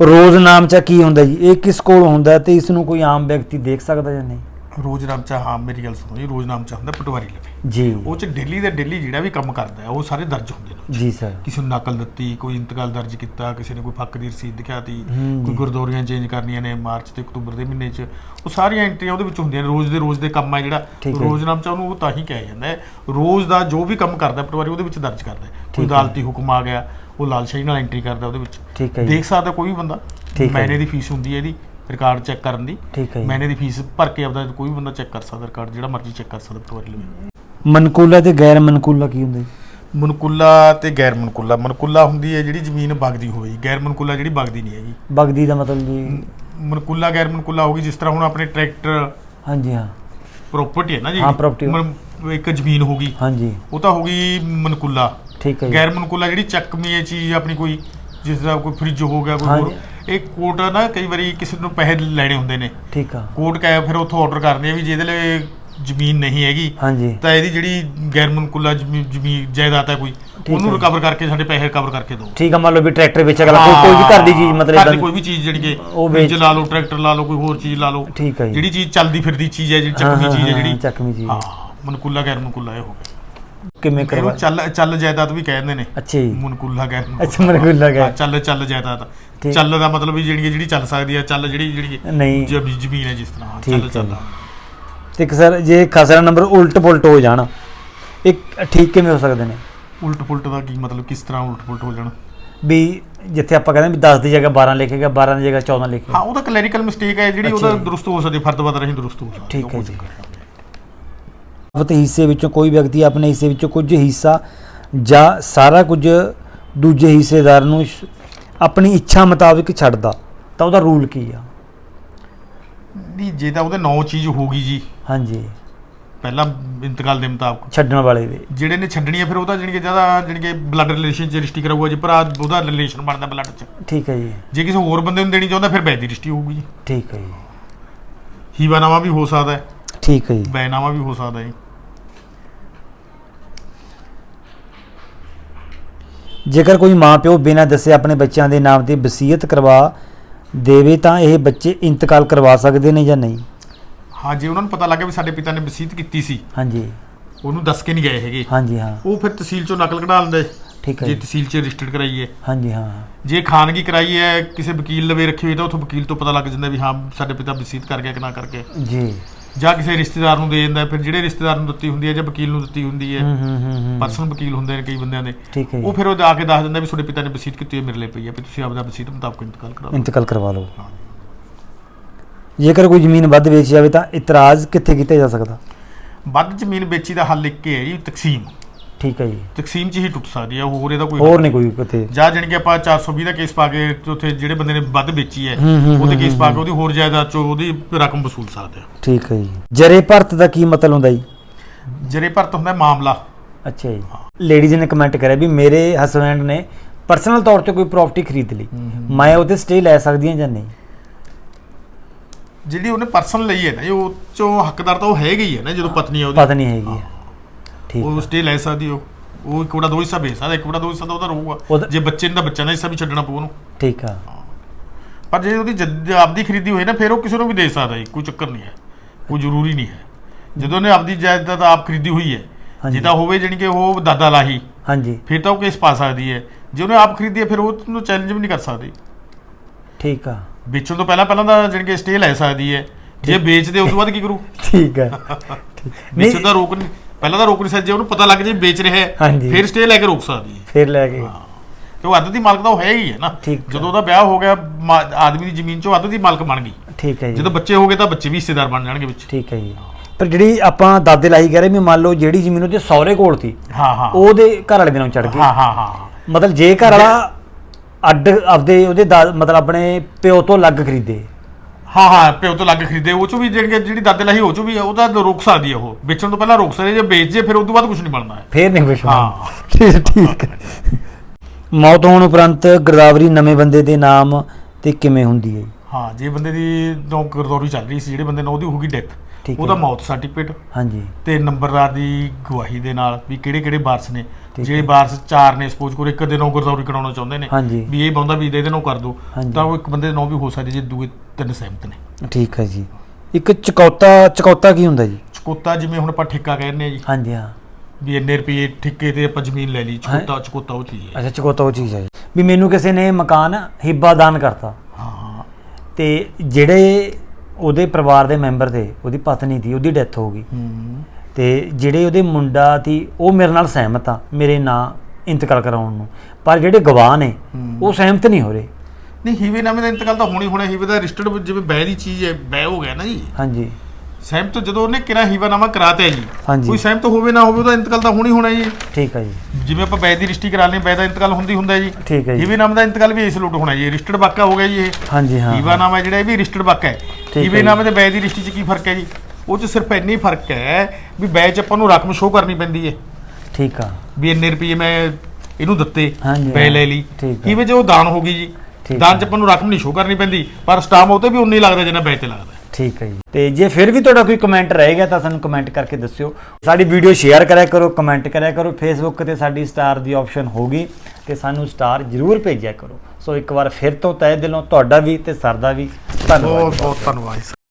ਰੋਜ਼ ਨਾਮਚਾ ਕੀ ਹੁੰਦਾ ਜੀ? ਇਹ ਕਿਸ ਕੋਲ ਹੁੰਦਾ ਤੇ ਇਸ ਨੂੰ ਕੋਈ ਆਮ ਵਿਅਕਤੀ ਦੇਖ ਸਕਦਾ ਜਾਂ ਨਹੀਂ? ਰੋਜ਼ ਨਾਮਚਾ ਹਾਂ ਮੇਰੀ ਗੱਲ ਸੁਣੋ ਜੀ ਰੋਜ਼ ਨਾਮਚਾ ਹੁੰਦਾ ਪਟਵਾਰੀ ਲਵੇ। ਜੀ। ਉਹ ਚ ਡੇਲੀ ਦੇ ਡੇਲੀ ਜਿਹੜਾ ਵੀ ਕੰਮ ਕਰਦਾ ਹੈ ਉਹ ਸਾਰੇ ਦਰਜ ਹੁੰਦੇ ਨੇ ਜੀ ਸਰ ਕਿਸੇ ਨੂੰ ਨਕਲ ਦਿੱਤੀ ਕੋਈ ਇੰਤਕਾਲ ਦਰਜ ਕੀਤਾ ਕਿਸੇ ਨੇ ਕੋਈ ਫੱਕ ਦੀ ਰਸੀਦ ਦਿਖਾਤੀ ਕੋਈ। ਗੁਰਦੌਰੀਆਂ ਚੇਂਜ ਕਰਨੀਆਂ ਨੇ ਮਾਰਚ ਤੇ ਅਕਤੂਬਰ ਦੇ ਮਹੀਨੇ 'ਚ। ਉਹ ਸਾਰੀਆਂ ਐਂਟਰੀਆਂ ਉਹਦੇ ਵਿੱਚ ਹੁੰਦੀਆਂ ਨੇ ਰੋਜ਼ ਦੇ ਰੋਜ਼ ਦੇ ਕੰਮ ਆ ਜਿਹੜਾ। ਰੋਜ਼ ਨਾਮਚਾ ਉਹਨੂੰ ਉਹ ਤਾਂ ਹੀ ਕਿਹਾ ਜਾਂਦਾ ਹੈ। ਰੋਜ਼ ਦਾ ਜੋ ਵੀ ਕੰਮ ਕਰਦਾ ਪਟਵਾਰੀ ਉਹਦੇ ਵਿੱਚ ਦਰਜ ਕਰਦਾ ਕੋਈ। ਅਦਾਲਤੀ ਹੁਕਮ ਆ ਗਿਆ ਉਹ ਲਾਲਸ਼ਾਹੀ ਨਾਲ ਐਂਟਰੀ ਕਰਦਾ ਉਹਦੇ ਵਿੱਚ। ਠੀਕ ਹੈ ਜੀ। ਦੇਖ ਸਕਦਾ ਕੋਈ ਵੀ ਬੰਦਾ ਠੀਕ ਹੈ ਮਹੀਨੇ। ਦੀ ਫੀਸ ਹੁੰਦੀ ਹੈ ਇਹਦੀ ਰਿਕਾਰਡ ਚੈੱਕ ਕਰਨ ਦੀ। ਠੀਕ ਹੈ ਜੀ। ਮਹੀਨੇ ਦੀ ਫੀਸ ਭਰ ਕੇ ਆਪਦਾ ਕੋਈ ਵੀ ਬੰਦਾ ਚੈੱਕ ਕਰ ਸਕਦਾ ਰਿਕਾਰਡ ਜਿਹੜਾ ਮਰਜ਼ੀ ਚੈੱਕ ਕਰ ਸਕਦਾ ਪਟਵਾਰੀ ਲਈ। ਮਨਕੂਲਾ ਤੇ ਗੈਰ ਮਨਕੂਲਾ ਕੀ ਹੁੰਦਾ ਜੀ? ਮਨਕੁੱਲਾ ਤੇ ਗੈਰ ਮਨਕੁੱਲਾ। ਮਨਕੁੱਲਾ ਹੁੰਦੀ ਹੈ ਜਿਹੜੀ ਜ਼ਮੀਨ ਵਗਦੀ ਹੋਵੇ ਗੈਰ ਮਨਕੁੱਲਾ ਜਿਹੜੀ ਵਗਦੀ ਨਹੀਂ ਹੈਗੀ। ਬਗਦੀ ਦਾ ਮਤਲਬ ਜੀ? ਮਨਕੁੱਲਾ ਗੈਰ ਮਨਕੁੱਲਾ ਹੋਗੀ ਜਿਸ ਤਰ੍ਹਾਂ ਹੁਣ ਆਪਣੇ ਟਰੈਕਟਰ ਹਾਂਜੀ ਹਾਂ। ਪ੍ਰਾਪਰਟੀ ਹੈ ਨਾ ਜੀ ਹਾਂ, property। ਮਨ- ਇੱਕ ਜ਼ਮੀਨ ਹੋਗੀ ਹਾਂਜੀ। ਉਹ ਤਾਂ ਹੋਗੀ ਮਨਕੁੱਲਾ। ਠੀਕ ਹੈ ਜੀ। ਗੈਰ ਮਨਕੁੱਲਾ ਜਿਹੜੀ ਚੱਕਵੀਂ ਇਹ ਚੀਜ਼ ਆਪਣੀ ਕੋਈ ਜਿਸ ਤਰ੍ਹਾਂ ਕੋਈ ਫ੍ਰਿਜ ਹੋ ਗਿਆ ਕੋਈ। ਹੋਰ। ਇਹ ਕੋਰਟ ਨਾ ਕਈ ਵਾਰੀ ਕਿਸੇ ਨੂੰ ਪੈਸੇ ਲੈਣੇ ਹੁੰਦੇ ਨੇ। ਠੀਕ ਆ। ਕੋਰਟ ਕਹੇ ਫਿਰ ਉੱਥੋਂ ਆਰਡਰ ਕਰਦੇ ਆ ਵੀ ਜਿਹਦੇ ਲਈ ਜ਼ਮੀਨ ਨਹੀਂ ਹੈਗੀ ਹਾਂਜੀ। ਤਾਂ ਇਹਦੀ ਜਿਹੜੀ ਗੈਰ ਮਨਕੁੱਲਾ ਜ਼ਮੀ- ਜ਼ਮੀਨ ਜਾਇਦਾਦ ਹੈ ਕੋਈ ਉਹਨੂੰ। ਰਿਕਵਰ ਕਰਕੇ ਸਾਡੇ ਪੈਸੇ ਰਿਕਵਰ ਕਰਕੇ ਦਿਓ। ਠੀਕ ਆ ਮੰਨ ਲਓ ਵੀ ਟਰੈਕਟਰ ਵਿੱਚ ਅਗਲਾ ਕੋਈ ਕੋਈ ਵੀ ਘਰ ਦੀ ਚੀਜ਼ ਮਤਲਬ ਘਰ ਦੀ ਦੀ- ਕੋਈ ਵੀ ਚੀਜ਼ ਜਿਹੜੀ ਕਿ ਉਹ ਫ੍ਰਿਜ ਵੇਚ- ਲਾ ਲਓ ਟਰੈਕਟਰ ਲਾ ਲਓ ਕੋਈ ਹੋਰ ਚੀਜ਼ ਲਾ ਲਓ ਠੀਕ ਹੈ ਜੀ। ਜਿਹੜੀ ਚੀਜ਼ ਚੱਲਦੀ ਫਿਰਦੀ ਚੀਜ਼ ਹੈ ਜਿਹੜੀ ਹਾਂ, ਚੀਜ਼ ਹੈ ਹਾਂ, ਜਿਹੜੀ। ਚੱਕਵੀਂ ਚੀਜ਼। ਹਾਂ ਮਨਕੁੱਲਾ ਗੈਰ ਮਨਕੁੱਲਾ ਇਹ ਹੋ ਗਿਆ। ਕਿਵੇਂ ਇਹਨੂੰ ਕਰਵਾ ਚੱਲ ਚੱਲ ਜਾਇਦਾਦ ਵੀ ਕਹਿੰਦੇ ਨੇ। ਅੱਛਾ ਜੀ। ਮਨਕੁੱਲਾ ਗੈਰ ਅੱਛਾ ਮਨਕੂਲਾ ਹਾਂ, ਚੱਲ ਚੱਲ ਜਾਇਦਾਦ। ਠੀਕ। ਚੱਲ ਦਾ ਮਤਲਬ ਵੀ ਜਿਹੜੀ ਜਿਹੜੀ ਚੱਲ ਸਕਦੀ ਹੈ ਚੱਲ ਜਿਹੜੀ ਜਿਹੜੀ ਨਹੀਂ। ਜ- ਜ਼ਮੀਨ ਹੈ ਜਿਸ ਤਰ੍ਹਾਂ ਚੱਲ ਹੈ। ਚੱਲ। ਤੇ ਇੱਕ ਸਰ ਜੇ ਖਸਰਾ ਨੰਬਰ ਉਲਟ ਪੁਲਟ ਹੋ ਜਾਣ ਇੱਕ ਠੀਕ ਕਿਵੇਂ ਹੋ ਸਕਦੇ ਨੇ? ਉਲਟ ਪੁਲਟ ਦਾ ਕੀ ਮਤਲਬ ਕਿਸ ਤਰ੍ਹਾਂ ਉਲਟ ਪੁਲਟ ਹੋ ਜਾਣਾ? ਵੀ ਜਿੱਥੇ ਆਪਾਂ ਕਹਿੰਦੇ ਵੀ 10 ਦੀ ਜਗ੍ਹਾ 12 ਲਿਖੇਗਾ 12 ਦੀ ਜਗ੍ਹਾ 14 ਹਾਂ ਲਿਖੇਗਾ ਉਹਦਾ ਕਲੈਰੀਕਲ ਮਿਸਟੇਕ ਹੈ ਜਿਹੜੀ ਅੱਛਾ ਉਹਦਾ ਜੀ। ਦਰੁਸਤ ਹੋ ਸਕਦੀ ਫਰਦ ਬਦਰ ਰਹੀ ਦਰੁਸਤ ਹੋ ਸਕਦੀ ਠੀਕ ਹੈ ਜੀ। ਪ੍ਰਾਪਤ ਹਿੱਸੇ ਵਿੱਚੋਂ ਕੋਈ ਵਿਅਕਤੀ ਆਪਣੇ ਹਿੱਸੇ ਵਿੱਚੋਂ ਕੁਝ ਹਿੱਸਾ ਜਾਂ ਸਾਰਾ ਕੁਝ ਦੂਜੇ ਹਿੱਸੇਦਾਰ ਨੂੰ ਆਪਣੀ ਇੱਛਾ ਮੁਤਾਬਿਕ ਛੱਡਦਾ ਤਾਂ ਉਹਦਾ ਰੂਲ ਕੀ ਆ? ਨਹੀਂ ਜੇ ਤਾਂ ਉਹਦੇ ਨੌ ਚੀਜ਼ ਹੋਗੀ ਜੀ। ਹਾਂਜੀ। ਪਹਿਲਾਂ ਇੰਤਕਾਲ ਦੇ ਮੁਤਾਬਕ। ਛੱਡਣ ਵਾਲੇ ਦੇ। ਜਿਹੜੇ ਨੇ ਛੱਡਣੀ ਹੈ ਫਿਰ ਉਹਦਾ ਜਾਣੀ ਕਿ ਜ਼ਿਆਦਾ ਜਾਣੀ ਕਿ ਬਲੱਡ ਰਿਲੇਸ਼ਨ ਚ ਰਿਸ਼ਤੀ ਕਰਾਊਗਾ ਜੀ ਭਰਾ ਉਹਦਾ ਰਿਲੇਸ਼ਨ ਬਣਦਾ ਬਲੱਡ ਚ। ਠੀਕ ਹੈ ਜੀ। ਜੇ ਕਿਸੇ ਹੋਰ ਬੰਦੇ ਨੂੰ ਦੇਣੀ ਚਾਹੁੰਦਾ ਫਿਰ ਬੈ ਦੀ ਰਿਸ਼ਤੀ ਹੋਊਗੀ ਜੀ। ਠੀਕ ਹੈ ਜੀ। ਹੀਵਾਨਾਮਾ ਵੀ ਹੋ ਸਕਦਾ ਹੈ। ਠੀਕ ਹੈ ਜੀ। ਬੈਨਾਮਾ ਵੀ ਹੋ ਸਕਦਾ ਹੈ ਜੇਕਰ ਕੋਈ ਮਾਪਿਓ ਬਿਨਾਂ ਦੱਸੇ ਆਪਣੇ ਬੱਚਿਆਂ ਦੇ ਨਾਮ ਤੇ ਵਸੀਅਤ ਕਰਵਾ ਦੇਵੇ ਤਾਂ ਇਹ ਬੱਚੇ ਇੰਤਕਾਲ ਕਰਵਾ ਸਕਦੇ ਨੇ ਜਾਂ ਨਹੀਂ? ਹਾਂ ਜੇ ਉਹਨਾਂ ਨੂੰ ਪਤਾ ਲੱਗਾ ਵੀ ਸਾਡੇ ਪਿਤਾ ਨੇ ਵਸੀਅਤ ਕੀਤੀ ਸੀ। ਹਾਂਜੀ। ਉਹਨੂੰ ਦੱਸ ਕੇ ਨਹੀਂ ਗਏ ਹੈਗੇ। ਹਾਂਜੀ ਹਾਂ। ਉਹ ਫਿਰ ਤਹਿਸੀਲ ਚੋਂ ਨਕਲ ਕਢਾ ਲੈਂਦੇ। ਠੀਕ ਹੈ ਜੇ ਜੀ। ਤਹਿਸੀਲ ਚ ਰਜਿਸਟਰਡ ਕਰਾਈਏ। ਹਾਂਜੀ ਹਾਂ। ਜੇ ਖਾਨਗੀ ਕਰਾਈ ਹੈ ਕਿਸੇ ਵਕੀਲ ਲਵੇ ਰੱਖੀ ਹੋਈ ਤਾਂ ਉਥੋਂ ਵਕੀਲ ਤੋਂ ਪਤਾ ਲੱਗ ਜਾਂਦਾ ਵੀ ਹਾਂ ਸਾਡੇ ਪਿਤਾ ਵਸੀਅਤ ਕਰ ਗਿਆ ਕਿ ਨਾ ਕਰਕੇ ਜੀ। ਜਾਂ ਕਿਸੇ ਰਿਸ਼ਤੇਦਾਰ ਨੂੰ ਦੇ ਹੈ, ਫਿਰ ਜਿਹੜੇ ਰਿਸ਼ਤੇਦਾਰ ਨੂੰ ਦਿੱਤੀ ਹੁੰਦੀ ਹੈ ਜਾਂ ਵਕੀਲ ਨੂੰ ਦਿੱਤੀ ਹੁੰਦੀ ਹੈ ਹੂੰ ਹੂੰ ਹੂੰ ਹੂੰ। ਪਰਸਨਲ ਵਕੀਲ ਹੁੰਦੇ ਨੇ ਕਈ ਬੰਦਿਆਂ ਦੇ। ਠੀਕ ਹੈ ਉਹ ਜੀ ਫਿਰ ਉਹ ਆ ਕੇ ਦੱਸ ਦਿੰਦਾ ਵੀ ਤੁਹਾਡੇ ਪਿਤਾ ਨੇ ਵਸੀਅਤ ਕੀਤੀ ਹੋਈ ਮੇਰੇ ਲਈ ਪਈ ਹੈ ਵੀ ਤੁਸੀਂ ਆਪਦਾ ਵਸੀਅਤ ਮੁਤਾਬਕ ਇੰਤਕਾਲ ਕਰਾ ਦਿਓ। ਇੰਤਕਾਲ ਕਰਵਾ ਲਓ। ਹਾਂ। ਜੇਕਰ ਕੋਈ ਜ਼ਮੀਨ ਵੱਧ ਵੇਚ ਜਾਵੇ ਤਾਂ ਇਤਰਾਜ਼ ਕਿੱਥੇ ਕੀਤਾ ਜਾ ਸਕਦਾ? ਵੱਧ ਜ਼ਮੀਨ ਵੇਚੀ ਦਾ ਹੱਲ ਇੱਕ ਹੀ ਹੈ ਜੀ ਤਕਸੀਮ। ਠੀਕ ਹੈ ਜੀ। ਤਕਸੀਮ 'ਚ ਹੀ ਟੁੱਟ ਸਕਦੀ ਹੈ ਹੋਰ ਇਹਦਾ ਕੋਈ ਹੋਰ ਨਹੀਂ ਕੋਈ ਕਿਤੇ। ਜਾਂ ਜਾਣੀ ਕਿ ਆਪਾਂ 420 ਦਾ ਕੇਸ ਪਾ ਕੇ ਤੇ ਉੱਥੇ ਜਿਹੜੇ ਬੰਦੇ ਨੇ ਵੱਧ ਵੇਚੀ ਹੈ ਹੂੰ, ਹੂੰ, ਉਹਦੇ ਹੂੰ, ਕੇਸ ਹੂੰ, ਪਾ ਕੇ ਉਹਦੀ ਹੋਰ ਜਾਇਦਾਦ 'ਚੋਂ ਉਹਦੀ ਰਕਮ ਵਸੂਲ ਸਕਦੇ ਆ। ਠੀਕ ਹੈ ਜੀ। ਜਰੇ ਭਰਤ ਦਾ ਕੀ ਮਤਲਬ ਹੁੰਦਾ ਜੀ? ਜਰੇ ਭਰਤ ਹੁੰਦਾ ਹੈ ਮਾਮਲਾ। ਅੱਛਾ ਜੀ। ਲੇਡੀਜ਼ ਨੇ ਕਮੈਂਟ ਕਰਿਆ ਵੀ ਮੇਰੇ ਹਸਬੰਡ ਨੇ ਪਰਸਨਲ ਤੌਰ ਤੇ ਕੋਈ ਪ੍ਰਾਪਰਟੀ ਖਰੀਦ ਲਈ। ਮੈਂ ਉਹਤੇ ਸਟੇ ਲੈ ਸਕਦੀ ਹਾਂ ਜਾਂ ਨਹੀਂ? ਜਿਹੜੀ ਉਹਨੇ ਪਰਸਨ ਲਈ ਹੈ ਨਾ ਜੀ, ਉਹ ਚੋਂ ਹੱਕਦਾਰ ਤਾਂ ਉਹ ਹੈਗਾ ਹੀ ਹੈ ਨਾ ਜਦੋਂ ਪਤਨੀ ਹੈ ਉਹਦੀ। ਪਤਾ ਨਹੀਂ ਹੈਗੀ ਆ ਠੀਕ ਉਹ। ਸਟੇ ਲੈ ਸਕਦੀ ਉਹ। ਉਹ ਇੱਕ ਬੜਾ ਦੋ ਹਿੱਸਾ ਵੇਚ ਸਕਦਾ ਇੱਕ ਬੜਾ ਦੋ ਹਿੱਸਾ ਤਾਂ ਉਹਦਾ ਰਹੂਗਾ। ਉਹਦਾ- ਜੇ ਬੱਚੇ ਨੇ ਤਾਂ ਬੱਚਿਆਂ ਦਾ ਹਿੱਸਾ ਵੀ ਛੱਡਣਾ ਪਊ ਉਹਨੂੰ। ਠੀਕ ਆ। ਪਰ ਜੇ ਉਹਦੀ ਜਦ- ਆਪਦੀ ਖਰੀਦੀ ਹੋਈ ਨਾ ਫਿਰ ਉਹ ਕਿਸੇ ਨੂੰ ਵੀ ਦੇ ਸਕਦਾ ਹੈ ਕੋਈ ਚੱਕਰ ਨਹੀਂ ਹੈ। ਕੋਈ ਜ਼ਰੂਰੀ ਨਹੀਂ ਹੈ। ਜਦੋਂ ਉਹਨੇ ਆਪਦੀ ਜਾਇਦਾਦ ਆਪ ਖਰੀਦੀ ਹੋਈ ਹੈ ਹਾਂਜੀ। ਜੇ ਤਾਂ ਹੋਵੇ ਜਾਣੀ ਕਿ ਉਹ ਦਾਦਾ ਲਾਹੀ ਹਾਂਜੀ। ਫਿਰ ਤਾਂ ਉਹ ਕੇਸ ਪਾ ਸਕਦੀ ਹੈ। ਜੇ ਉਹਨੇ ਆਪ ਖਰੀਦੀ ਹੈ ਫਿਰ ਉਹ ਉਹਨੂੰ ਚੈਲੰਜ ਵੀ ਨਹੀਂ ਕਰ ਸਕਦੀ। ਠੀਕ ਆ। ਵੇਚਣ ਤੋਂ ਪਹਿਲਾਂ ਪਹਿਲਾਂ ਤਾਂ ਜਾਣੀ ਕਿ ਸਟੇ ਲੈ ਸਕਦੀ ਹੈ। ਜੇ ਵੇਚਦੇ ਉਸ ਤੋਂ ਬਾਅਦ ਕੀ ਕਰੂ? ਠੀਕ ਆ ਵੇਚਣ ਦਾ ਰੋਕ ਨਹੀਂ ਪਹਿਲਾਂ ਤਾਂ ਰੋਕ ਨਹੀਂ ਸਕਦੀ ਜੇ ਉਹਨੂੰ ਪਤਾ ਲੱਗ ਜੇ ਵੇਚ ਰਿਹਾ ਹੈ ਹਾਂਜੀ। ਫਿਰ ਸਟੇ ਲੈ ਕੇ ਰੋਕ ਸਕਦੀ ਹੈ। ਫਿਰ ਲੈ ਕੇ। ਤੇ ਉਹ ਅੱਧ ਦੀ ਮਾਲਕ ਤਾਂ ਉਹ ਹੈ ਹੀ ਹੈ ਨਾ। ਠੀਕ ਆ। ਜਦੋਂ ਉਹਦਾ ਵਿਆਹ ਹੋ ਗਿਆ ਮਾ- ਆਦਮੀ ਦੀ ਜ਼ਮੀਨ ਚੋਂ ਅੱਧ ਦੀ ਮਾਲਕ ਬਣ ਗਈ। ਠੀਕ ਹੈ ਜੀ। ਜਦੋਂ ਬੱਚੇ ਹੋ ਗਏ ਤਾਂ ਬੱਚੇ ਵੀ ਹਿੱਸੇਦਾਰ ਬਣ ਜਾਣਗੇ ਵਿੱਚ। ਠੀਕ ਹੈ ਜੀ। ਪਰ ਜਿਹੜੀ ਆਪਾਂ ਦਾਦੇ ਲਾਈ ਕਹਿ ਰਹੇ ਵੀ ਮੰਨ ਲਓ ਜਿਹੜੀ ਜ਼ਮੀਨ ਉਹਦੇ ਸਹੁਰੇ ਕੋਲ ਸੀ ਹਾਂ ਹਾਂ। ਉਹਦੇ ਘਰ ਵਾਲੇ ਦੇ ਨਾਮ ਚੜ ਗਈ। ਹਾਂ ਹਾਂ ਹਾਂ। ਮਤਲਬ ਜੇ ਘਰ ਵਾਲਾ ਅੱਡ ਆਪਦੇ ਉਹਦੇ ਦਾ- ਮਤਲਬ ਆਪਣੇ ਪਿਓ ਤੋਂ ਅਲੱਗ ਖਰੀਦੇ। ਹਾਂ ਹਾਂ ਪਿਓ ਤੋਂ ਲੱਗ ਖਰੀਦੇ ਉਹ ਚੋਂ ਵੀ ਜਿਹੜੀ ਜਿਹੜੀ ਦਾਦੇ ਲਾਹੀ ਉਹ ਚੋਂ ਵੀ ਉਹਦਾ ਰੋਕ ਸਕਦੀ ਹੈ ਉਹ ਵੇਚਣ ਤੋਂ ਪਹਿਲਾਂ ਰੋਕ ਸਕਦੀ ਹੈ ਜੇ ਵੇਚ ਜੇ ਫਿਰ ਉਸ ਤੋਂ ਬਾਅਦ ਕੁਝ ਨਹੀਂ ਬਣਨਾ ਹੈ ਫੇਰ ਨਹੀਂ ਕੁਛ ਹਾਂ। ਬਣਦਾ। ਠੀਕ ਠੀਕ ਹੈ। ਮੌਤ ਹੋਣ ਉਪਰੰਤ ਗਰਦਾਵਰੀ ਨਵੇਂ ਬੰਦੇ ਦੇ ਨਾਮ ਤੇ ਕਿਵੇਂ ਹੁੰਦੀ ਹੈ ਜੀ? ਹਾਂ ਜੇ ਬੰਦੇ ਦੀ ਨੌ ਗਰਦੌਰੀ ਚੱਲ ਰਹੀ ਸੀ ਜਿਹੜੇ ਬੰਦੇ ਨਾਲ ਉਹਦੀ ਹੋ ਗਈ ਡੈਥ ਠੀਕ ਉਹਦਾ। ਮੌਤ ਸਰਟੀਫਿਕੇਟ ਹਾਂਜੀ ਤੇ ਨੰਬਰਦਾਰ ਦੀ ਗਵਾਹੀ ਦੇ ਨਾਲ ਵੀ ਕਿਹੜੇ ਕਿਹੜੇ ਵਾਰਸ ਨੇ ਠੀਕ ਜਿਹੜੇ ਵਾਰਸ ਚਾਰ ਨੇ ਸਪੋਜ਼ ਕਰੋ ਇੱਕ ਦਿਨੋਂ ਗੁਰਦੌਰੀ ਕਰਾਉਣਾ ਚਾਹੁੰਦੇ ਨੇ ਹਾਂਜੀ ਵੀ ਇਹ ਬੰਦਾ ਵੀ ਦੇ ਦੇਣੋਂ ਕਰ ਦੋ ਹਾਂਜੀ। ਤਾਂ ਉਹ ਇੱਕ ਬੰਦੇ ਦੇ ਨਾਂ ਵੀ ਹੋ ਸਕਦੀ ਜੇ ਦੂਏ ਤਿੰਨ ਸਹਿਮਤ ਨੇ। ਠੀਕ ਹੈ ਜੀ। ਇੱਕ ਚਕੌਤਾ ਚਕੌਤਾ ਕੀ ਹੁੰਦਾ ਜੀ? ਚਕੋਤਾ ਜਿਵੇਂ ਹੁਣ ਆਪਾਂ ਠੇਕਾ ਕਹਿੰਦੇ ਆ ਜੀ। ਹਾਂਜੀ ਹਾਂ। ਵੀ ਇੰਨੇ ਰੁਪਏ ਠੇਕੇ ਤੇ ਆਪਾਂ ਜ਼ਮੀਨ ਲੈ ਲਈ ਚਕੋਤਾ ਚਕੋਤਾ ਉਹ ਚੀਜ਼ ਹੈ। ਅੱਛਾ ਚਕੌਤਾ ਉਹ ਚੀਜ਼ ਹੈ ਜੀ। ਵੀ ਮੈਨੂੰ ਕਿਸੇ ਨੇ ਮਕਾਨ ਹਿੱਬਾ ਦਾਨ ਕਰਤਾ। ਹਾਂ। ਤੇ ਜਿਹੜੇ ਉਹਦੇ ਪਰਿਵਾਰ ਦੇ ਮੈਂਬਰ ਦੇ ਉਹਦੀ ਪਤਨੀ ਸੀ ਉਹਦੀ ਡੈਥ ਹੋ ਗਈ। ਹੂੰ। ਤੇ ਜਿਹੜੇ ਉਹਦੇ ਮੁੰਡਾ ਸੀ ਉਹ ਮੇਰੇ ਨਾਲ ਸਹਿਮਤ ਆ ਮੇਰੇ ਨਾਂ ਇੰਤਕਾਲ ਕਰਾਉਣ ਨੂੰ। ਪਰ ਜਿਹੜੇ ਗਵਾਹ ਨੇ। ਉਹ ਸਹਿਮਤ ਨਹੀਂ ਹੋ ਰਹੇ। ਨਹੀਂ ਹੀਵੇ ਨਾਮੇ ਦਾ ਇੰਤਕਾਲ ਤਾਂ ਹੋਣੀ ਹੋਣਾ ਹੀਵੇ ਦਾ ਰਜਿਸਟਰਡ ਜਿਵੇਂ ਬੈ ਦੀ ਚੀਜ਼ ਹੈ ਬੈ ਹੋ ਗਿਆ ਨਾ ਜੀ। ਹਾਂਜੀ। ਸਹਿਮਤ ਜਦੋਂ ਉਹਨੇ ਕਿਰਾ ਹੀਵਾਨਾਮਾ ਕਰਾਤਾ ਜੀ। ਹਾਂਜੀ। ਕੋਈ ਸਹਿਮਤ ਹੋਵੇ ਨਾ ਹੋਵੇ ਉਹਦਾ ਇੰਤਕਾਲ ਤਾਂ ਹੋਣੀ ਹੋਣਾ ਜੀ। ਠੀਕ ਹੈ ਜੀ। ਜਿਵੇਂ ਆਪਾਂ ਬੈ ਦੀ ਰਜਿਸਟਰੀ ਕਰਾ ਲਈ ਬੈ ਦਾ ਇੰਤਕਾਲ ਹੁੰਦੀ ਹੁੰਦਾ ਹੈ ਜੀ। ਠੀਕ ਹੈ ਜੀ। ਹੀਵੇ ਨਾਮ ਦਾ ਇੰਤਕਾਲ ਵੀ ਇਸ ਲੁੱਟ ਹੋਣਾ ਜੀ। ਰਜਿਸਟਰਡ ਵਾਕਾ ਹੋ ਗਿਆ ਜੀ ਇਹ। ਹਾਂਜੀ ਹਾਂ ਹੀਵਾ ਨਾਮ ਹੈ ਜਿਹੜਾ ਇਹ ਵੀ ਰਜਿਸਟਰਡ ਵਾਕਾ ਹੈ। ਹੈ ਹੀਵੇ ਜੀ। ਨਾਮ ਤੇ ਬੈ ਦੀ ਰਜਿਸਟਰੀ 'ਚ ਕੀ ਫ਼ਰਕ ਹੈ ਜੀ? ਉਹ 'ਚ ਸਿਰਫ ਇੰਨੀ ਫ਼ਰਕ ਹੈ ਵੀ ਬੈ 'ਚ ਆਪਾਂ ਨੂੰ ਰਕਮ ਸ਼ੋਅ ਕਰਨੀ ਪੈਂਦੀ ਹੈ। ਠੀਕ ਆ। ਵੀ ਇੰਨੇ ਰੁਪਏ ਮੈਂ ਇਹਨੂੰ ਦਿੱਤੇ ਹਾਂਜੀ, ਬੈ ਹਾਂ। ਲੈ ਲਈ। ਠੀਕ ਹੈ। ਹੀਵੇ 'ਚ ਉਹ ਦਾਨ ਹੋ ਗਈ ਜੀ। ਦਾਨ। 'ਚ ਆਪਾਂ ਨੂੰ ਰਕਮ ਨਹੀਂ ਸ਼ੋਅ ਕਰਨੀ ਪੈਂਦੀ ਪਰ ਸਟਾਮ ਉਹ ਤੇ ਵੀ ਉਨੀ ਹੀ ਲੱਗਦਾ ਜਿੰਨਾ ਬੈ ਤੇ ਲੱਗਦਾ। ਠੀਕ ਹੈ ਜੀ। ਤੇ ਜੇ ਫਿਰ ਵੀ ਤੁਹਾਡਾ ਕੋਈ ਕਮੈਂਟ ਰਹਿ ਗਿਆ ਤਾਂ ਸਾਨੂੰ ਕਮੈਂਟ ਕਰਕੇ ਦੱਸਿਓ। ਸਾਡੀ ਵੀਡੀਓ ਸ਼ੇਅਰ ਕਰਿਆ ਕਰੋ ਕਮੈਂਟ ਕਰਿਆ ਕਰੋ। ਫੇਸਬੁੱਕ ਤੇ ਸਾਡੀ ਸਟਾਰ ਦੀ ਆਪਸ਼ਨ ਹੋਗੀ ਤੇ ਸਾਨੂੰ ਸਟਾਰ ਜ਼ਰੂਰ ਭੇਜਿਆ ਕਰੋ। ਸੋ ਇੱਕ ਵਾਰ ਫਿਰ ਤੋਂ ਤਹਿ ਦਿਲੋਂ ਤੁਹਾਡਾ ਵੀ ਤੇ ਸਰ ਦਾ ਵੀ ਧੰਨਵਾਦ। ਬਹੁਤ ਬਹੁਤ ਧੰਨਵਾਦ